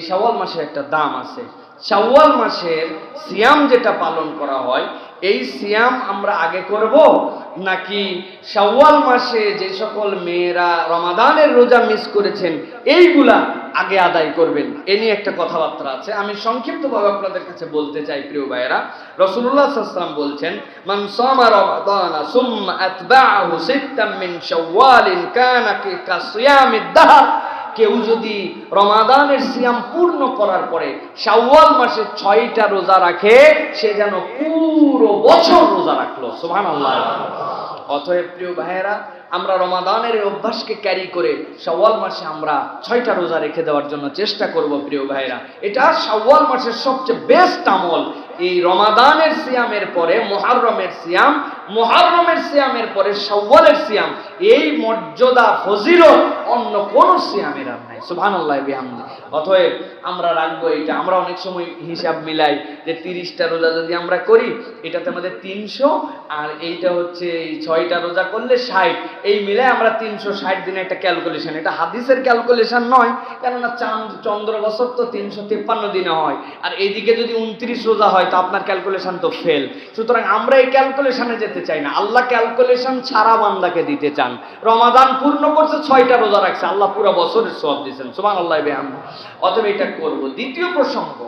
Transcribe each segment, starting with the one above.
এই শাওয়াল মাসের একটা দাম আছে। শাওয়াল মাসের সিয়াম যেটা পালন করা হয়, এই সিয়াম আমরা আগে করব? নাকি শাওয়াল মাসে যে সকল মেয়েরা রমাদানের রোজা মিস করেছেন, এইগুলা আগে আদায় করবেন? এ নিয়ে একটা কথাবার্তা আছে। আমি সংক্ষিপ্তভাবে আপনাদের কাছে বলতে চাই, প্রিয় ভাইয়েরা। রসুল্লাহ সাল্লাম বলছেন, মান সামা রমাদানা সুম্মা আতবাআহু সিত্তাম মিন শাওয়ালিন কানা কাসিয়ামিদ দাহর। কেউ যদি রমাদানের সিয়াম পূর্ণ করার পরে শাওয়াল মাসে ছয়টা রোজা রাখে, সে যেন পুরো বছর রোজা রাখল। সুবহান আল্লাহ প্রিয় ভাইয়েরা, আমরা রমাদানের অভ্যাসকে ক্যারি করে শাওয়াল মাসে আমরা ছয়টা রোজা রেখে দেওয়ার জন্য চেষ্টা করব প্রিয় ভাইরা এটা শাওয়াল মাসের সবচেয়ে বেস্ট আমল। এই রমাদানের সিয়ামের পরে, মোহাররমের সিয়াম, মোহাররমের সিয়ামের পরে শাওয়ালের সিয়াম, এই মর্যাদা, ফজিলত অন্য কোন সিয়ামের আর নাই। সুবহানাল্লাহ, বিহামদি। অতএব আমরা রাখব এটা। আমরা অনেক সময় হিসাব মিলাই যে তিরিশটা রোজা যদি আমরা করি, এটাতে আমাদের তিনশো, আর এইটা হচ্ছে এই ছয়টা রোজা করলে ষাট। এই মিলে আমরা তিনশো ষাট দিনে একটা ক্যালকুলেশন এটা হাদিসের ক্যালকুলেশন নয়, কেননা চাঁদ, চন্দ্র বছর তো তিনশো তিপ্পান্ন দিনে হয়। আর এইদিকে যদি উনত্রিশ রোজা হয়, তো আপনার ক্যালকুলেশন তো ফেল সুতরাং আমরা এই ক্যালকুলেশনে যেতে চাই না। আল্লাহ ক্যালকুলেশন ছাড়া বান্দাকে দিতে চান। রমাদান পূর্ণ করছে, ছয়টা রোজা রাখছে আল্লাহ পুরো বছরের সব দিয়েছেন। সুমান আল্লাহ বেহাম অতএব এটা করব। দ্বিতীয় প্রসঙ্গ,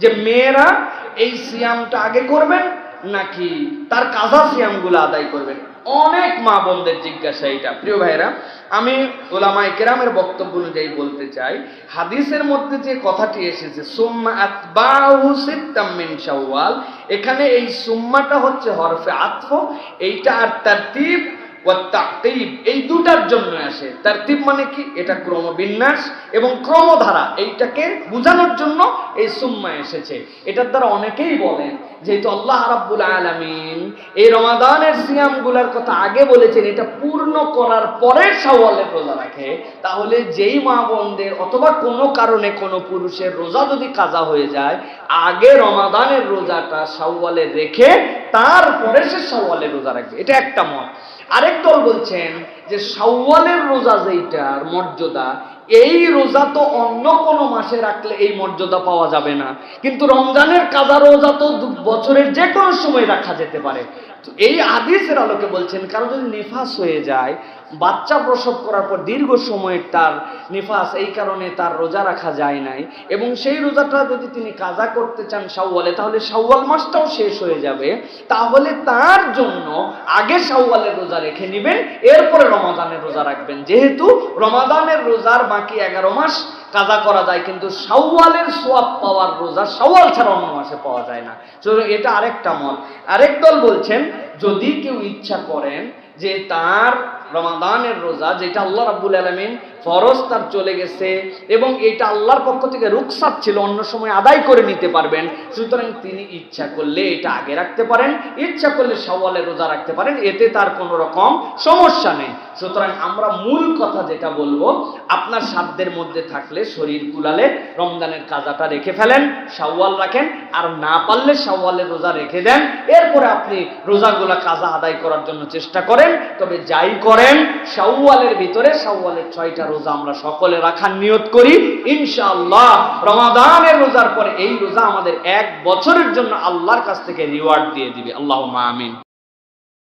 যে মেয়েরা এই সিয়ামটা আগে করবেন নাকি তার কাজা সিয়ামগুলো আদায় করবেন? অনেক মা বোনদের জিজ্ঞাসা এটা প্রিয় ভাইরা আমি ওলামাই কেরামের বক্তব্য অনুযায়ী বলতে চাই, হাদিসের মধ্যে যে কথাটি এসেছে, সুম্মা আতবাহু সিত্তাম শাওয়াল, এখানে এই সুম্মাটা হচ্ছে হরফে আতফ, এইটা আর তাকতিব এই দুটার জন্য আসে। তার তিব মানে কি? এটা ক্রমবিন্যাস এবং ক্রমধারা, এইটাকে বোঝানোর জন্য এই সুম্মা এসেছে। এটার দ্বারা অনেকেই বলেন যেহেতু আল্লাহ রাব্বুল আলামিন এই রমাদানের সিয়ামগুলোর কথা আগে বলেছেন, এটা পূর্ণ করার পরে শাওয়ালের রোজা রাখে। তাহলে যেই মা বোনদের অথবা কোনো কারণে কোনো পুরুষের রোজা যদি কাজা হয়ে যায়, আগে রমাদানের রোজাটা শাওয়ালে রেখে তারপরে সে শাওয়ালের রোজা রাখবে। এটা একটা মত। আরেক দল বলছেন যে সওয়ালের রোজা যেইটার মর্যাদা এই রোজা তো অন্য কোনো মাসে রাখলে এই মর্যাদা পাওয়া যাবে না। কিন্তু রমজানের কাজা রোজা তো বছরের যে কোনো সময় রাখা যেতে পারে। তো এই আদিসের আলোকে বলছেন, কারও যদি নিফাস হয়ে যায়, বাচ্চা প্রসব করার পর দীর্ঘ সময়ের তার নিফাস, এই কারণে তার রোজা রাখা যায় নাই। এবং সেই রোজাটা যদি তিনি কাজা করতে চান শাওয়ালে, তাহলে শাওয়াল মাসটাও শেষ হয়ে যাবে। তাহলে তার জন্য আগে শাওয়ালের রোজা রেখে নেবেন, এরপরে রমাদানের রোজা রাখবেন। যেহেতু রমাদানের রোজার বাকি এগারো মাস কাজা করা যায়, কিন্তু সাওয়ালের সোয়াব পাওয়ার রোজা সাওয়াল ছাড়া অন্য মাসে পাওয়া যায় না। এটা আরেকটা মত। আরেক দল বলছেন, যদি কেউ ইচ্ছা করেন যে তার রমাদানের রোজা, যেটা আল্লাহ রাব্বুল আলামিন ফরজ তার চলে গেছে এবং এটা আল্লাহর পক্ষ থেকে রুকসাত ছিল, অন্য সময় আদায় করে নিতে পারবেন। সুতরাং তিনি ইচ্ছা করলে এটা আগে রাখতে পারেন, ইচ্ছা করলে সওয়ালে রোজা রাখতে পারেন, এতে তার কোনো রকম সমস্যা নেই। সুতরাং আমরা মূল কথা যেটা বলব, আপনার সাধ্যের মধ্যে থাকলে শরীর কুলালে রমজানের কাজাটা রেখে ফেলেন শাওয়াল রাখেন, আর না পারলে শাওয়ালের রোজা রেখে দেন। এরপরে আপনি রোজাগুলা কাজা আদায় করার জন্য চেষ্টা করেন, তবে যাই করেন শাওয়ালের ভিতরে শাওয়ালের ছয়টা রোজা আমরা সকলে রাখার নিয়ত করি। ইনশাআল্লাহ, রমাদানের রোজার পরে এই রোজা আমাদের এক বছরের জন্য আল্লাহর কাছ থেকে রিওয়ার্ড দিয়ে দিবে। আল্লাহ আমিন।